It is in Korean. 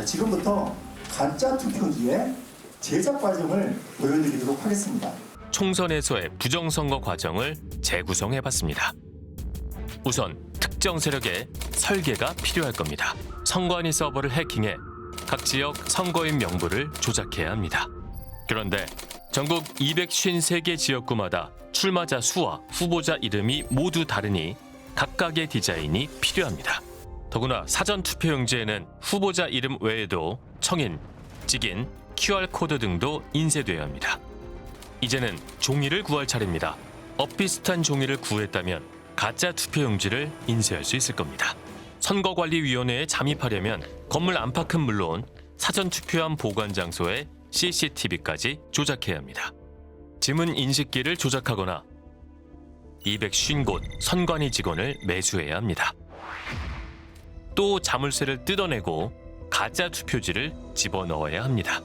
자, 지금부터 가짜 투표지의 제작 과정을 보여드리도록 하겠습니다. 총선에서의 부정선거 과정을 재구성해봤습니다. 우선 특정 세력의 설계가 필요할 겁니다. 선관위 서버를 해킹해 각 지역 선거인 명부를 조작해야 합니다. 그런데 전국 253개 지역구마다 출마자 수와 후보자 이름이 모두 다르니 각각의 디자인이 필요합니다. 더구나 사전 투표용지에는 후보자 이름 외에도 청인, 직인, QR코드 등도 인쇄돼야 합니다. 이제는 종이를 구할 차례입니다. 엇비슷한 종이를 구했다면 가짜 투표용지를 인쇄할 수 있을 겁니다. 선거관리위원회에 잠입하려면 건물 안팎은 물론 사전 투표함 보관 장소에 CCTV까지 조작해야 합니다. 지문 인식기를 조작하거나 250곳 선관위 직원을 매수해야 합니다. 또 자물쇠를 뜯어내고 가짜 투표지를 집어넣어야 합니다.